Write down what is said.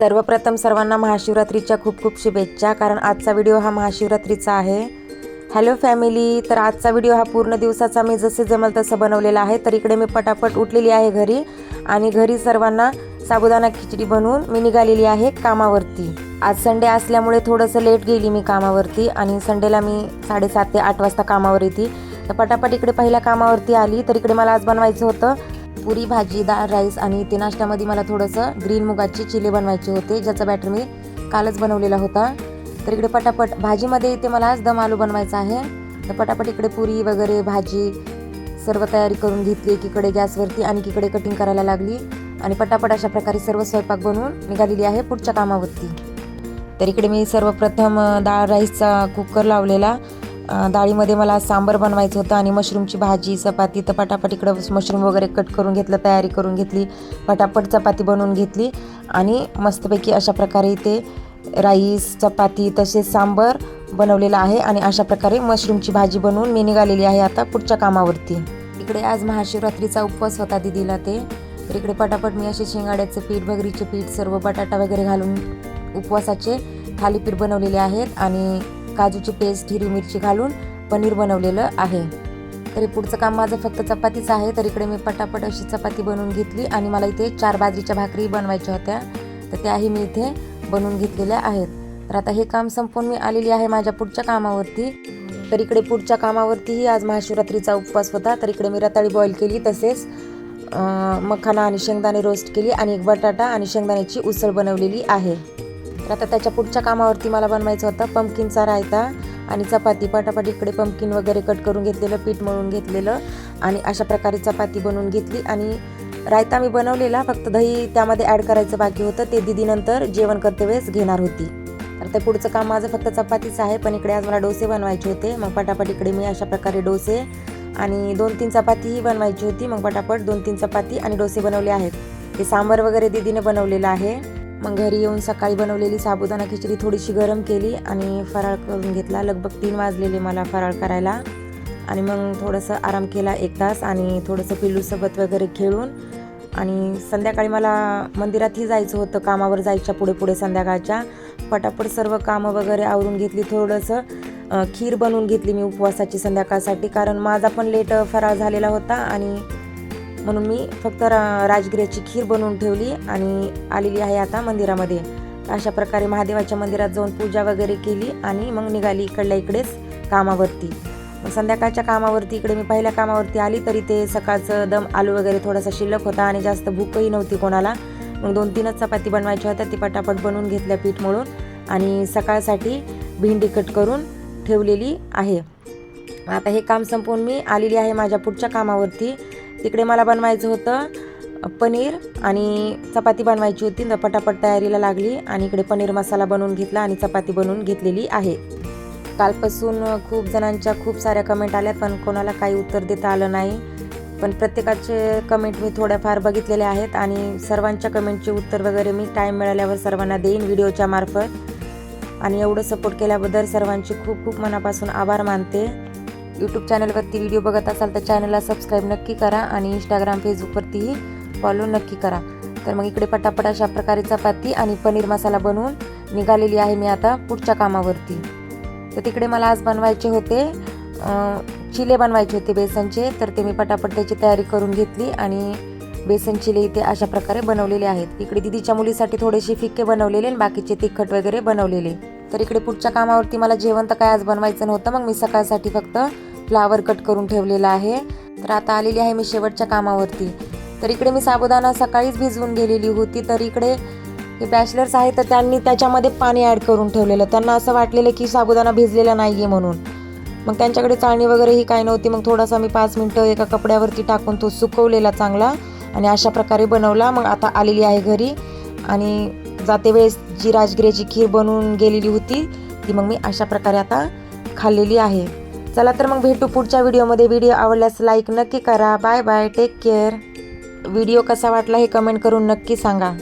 सर्वप्रथम सर्वांना महाशिवरात्रीच्या खूप खूप शुभेच्छा कारण आजचा व्हिडिओ हा महाशिवरात्रीचा आहे. हॅलो फॅमिली तर आजचा व्हिडिओ हा पूर्ण दिवसाचा मी जसे जमल तसं बनवलेला आहे. तर इकडे मी पटापट उठलेली आहे घरी आणि घरी सर्वांना साबुदाणा खिचडी बनवून मी निघालेली आहे कामावरती. आज संडे असल्यामुळे थोडंसं लेट गेली मी कामावरती आणि संडेला मी साडेसात ते आठ वाजता कामावर येते. तर पटापट इकडे पहिल्या कामावरती आली तर इकडे मला आज बनवायचं होतं पुरी भाजी दाळ राईस आणि ते नाश्त्यामध्ये मला थोडंसं ग्रीन मुगाचे चिले बनवायचे होते ज्याचा बॅटर मी कालच बनवलेला होता. तर इकडे पटापट भाजीमध्ये इथे मला आज दम आलू बनवायचा आहे. तर पटापट इकडे पुरी वगैरे भाजी सर्व तयारी करून घेतली एकीकडे गॅसवरती आणि एकीकडे कटिंग करायला लागली आणि पटापट अशा प्रकारे सर्व स्वयंपाक बनवून निघालेली आहे पुढच्या कामावरती. तर इकडे मी सर्वप्रथम डाळ राईसचा कुकर लावलेला. डाळीमध्ये मला सांबर बनवायचं होतं आणि मशरूमची भाजी चपाती तर पटापट इकडं मशरूम वगैरे कट करून घेतलं तयारी करून घेतली पटापट चपाती बनवून घेतली आणि मस्तपैकी अशा प्रकारे इथे राईस चपाती तसेच सांबर बनवलेलं आहे आणि अशा प्रकारे मशरूमची भाजी बनवून मी निघालेली आहे आता पुढच्या कामावरती. इकडे आज महाशिवरात्रीचा उपवास होता दिदीला ते. तर इकडे पटापट मी असे शेंगाड्याचं पीठ भगरीचे पीठ सर्व बटाटा वगैरे घालून उपवासाचे थालीपीठ बनवलेले आहेत आणि काजूची पेस्ट हिरवी मिरची घालून पनीर बनवलेलं आहे. तरी पुढचं काम माझं फक्त चपातीचं आहे. तर इकडे मी पटापट अशी चपाती बनवून घेतली आणि मला इथे चार बाजरीच्या भाकरी बनवायच्या होत्या. तर त्याही मी इथे बनवून घेतलेल्या आहेत. तर आता हे काम संपवून मी आलेली आहे माझ्या पुढच्या कामावरती. तर इकडे पुढच्या कामावरतीही आज महाशिवरात्रीचा उपवास होता. तर इकडे मी रताळी बॉईल केली तसेच मखाना आणि शेंगदाणे रोस्ट केली आणि एक बटाटा आणि शेंगदाण्याची उसळ बनवलेली आहे. तर आता त्याच्या पुढच्या कामावरती मला बनवायचं होतं. पंपकिनचा रायता आणि चपाती. पटापट इकडे पंपकिन वगैरे कट करून घेतलेलं पीठ मळून घेतलेलं आणि अशा प्रकारे चपाती बनवून घेतली. आणि रायता मी बनवलेला फक्त दही त्यामध्ये ॲड करायचं बाकी होतं. ते दिदीनंतर जेवण करते वेळेस घेणार होती. तर ते पुढचं काम माझं फक्त चपातीचं आहे पण इकडे आज मला डोसे बनवायचे होते. मग पटापट इकडे मी अशा प्रकारे डोसे आणि दोन तीन चपातीही बनवायची होती. मग पटापट दोन तीन चपाती आणि डोसे बनवले आहेत. ते सांबर वगैरे दिदीने बनवलेलं आहे. मग घरी येऊन सकाळी बनवलेली साबुदाणा खिचडी थोडीशी गरम केली आणि फराळ करून घेतला. लगभग तीन वाजलेले मला फराळ करायला. आणि मग थोडंसं आराम केला एक तास आणि थोडंसं पिल्लूसोबत वगैरे खेळून. आणि संध्याकाळी मला मंदिरातही जायचं होतं कामावर जायच्या पुढे पुढे संध्याकाळच्या. पटापट सर्व कामं वगैरे आवरून घेतली थोडंसं. खीर बनवून घेतली मी उपवासाची संध्याकाळसाठी कारण माझा पण लेट फराळ झालेला होता आणि म्हणून मी फक्त रा राजगिऱ्याची खीर बनवून ठेवली आणि आलेली आहे आता मंदिरामध्ये. अशा प्रकारे महादेवाच्या मंदिरात जाऊन पूजा वगैरे केली आणि मग निघाली इकडल्या इकडेच कामावरती. मग संध्याकाळच्या कामावरती इकडे मी पहिल्या कामावरती आली तरी ते सकाळचं दम आलू वगैरे थोडासा शिल्लक होता आणि जास्त भूकही नव्हती कोणाला. मग दोन तीनच चपाती बनवायच्या होत्या ती पटापट बनवून घेतल्या पीठ मळून आणि सकाळसाठी भेंडी कट करून ठेवलेली आहे. आता हे काम संपवून मी आलेली आहे माझ्या पुढच्या कामावरती. तिकडे मला बनवायचं होतं पनीर आणि चपाती बनवायची होती. तर पटापट तयारीला लागली आणि इकडे पनीर मसाला बनवून घेतला आणि चपाती बनवून घेतलेली आहे. कालपासून खूप जणांच्या खूप साऱ्या कमेंट आल्या पण कोणाला काही उत्तर देता आलं नाही. पण प्रत्येकाचे कमेंट मी थोड्याफार बघितलेले आहेत आणि सर्वांच्या कमेंटचे उत्तर वगैरे मी टाईम मिळाल्यावर सर्वांना देईन व्हिडिओच्या मार्फत. आणि एवढं सपोर्ट केल्याबद्दल सर्वांचे खूप खूप मनापासून आभार मानते. यूट्यूब चॅनलवरती व्हिडिओ बघत असाल तर चॅनलला सबस्क्राईब नक्की करा आणि इंस्टाग्राम फेसबुकवरतीही फॉलो नक्की करा. तर मग इकडे पटापट अशा प्रकारे चपाती आणि पनीर मसाला बनवून निघालेली आहे मी आता पुढच्या कामावरती. तर तिकडे मला आज बनवायचे होते चिले बनवायचे होते बेसनचे तर ते मी पटापट त्याची तयारी करून घेतली आणि बेसन चिले इथे अशा प्रकारे बनवलेले आहेत. इकडे दिदीच्या मुलीसाठी थोडेसे फिक्के बनवलेले आणि बाकीचे तिखट वगैरे बनवलेले. तर इकडे पुढच्या कामावरती मला जेवण तर काय आज बनवायचं नव्हतं. मग मी सकाळसाठी फक्त फ्लावर कट करून ठेवलेला आहे. तर आता आलेली आहे मी शेवटच्या कामावरती. तर इकडे मी साबुदाणा सकाळीच भिजवून गेलेली होती. तर इकडे हे बॅचलर्स आहे तर त्यांनी त्याच्यामध्ये पाणी ॲड करून ठेवलेलं. त्यांना असं वाटलेलं की साबुदाणा भिजलेला नाही आहे म्हणून. मग त्यांच्याकडे चाळणी वगैरे ही काही नव्हती. मग थोडासा मी पाच मिनटं एका कपड्यावरती टाकून तो सुकवलेला चांगला आणि अशा प्रकारे बनवला. मग आता आलेली आहे घरी आणि जाते वेळेस जी राजगिऱ्याची खीर बनवून गेलेली होती ती मग मी अशा प्रकारे आता खाल्लेली आहे. चला तर मग भेटू पुढच्या व्हिडिओमध्ये. व्हिडिओ आवडल्यास लाईक नक्की करा. Bye bye take care video कसा वाटला हे कमेंट करून नक्की सांगा.